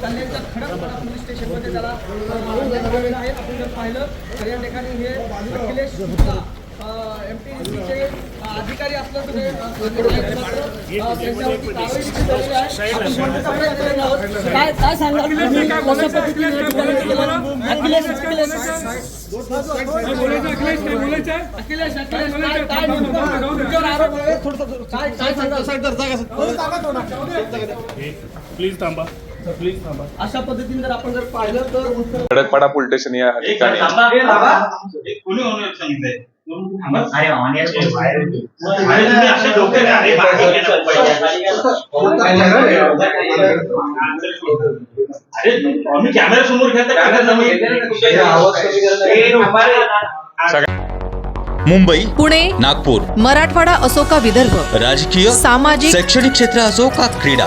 Police स्टेशनमध्ये आहे आपण जर पाहिलं तर या ठिकाणी हे अखिलेश एम सीचे अधिकारी असलं अखिलेश काय प्लीज थांबा अशा पद्धतीने जर आपण जर पाहिलं तर खडकपाडा पोलीस स्टेशन या ठिकाणी. कॅमेरा समोर घेतलं मुंबई पुणे नागपूर मराठवाडा असो का विदर्भ राजकीय सामाजिक शैक्षणिक क्षेत्र असो का क्रीडा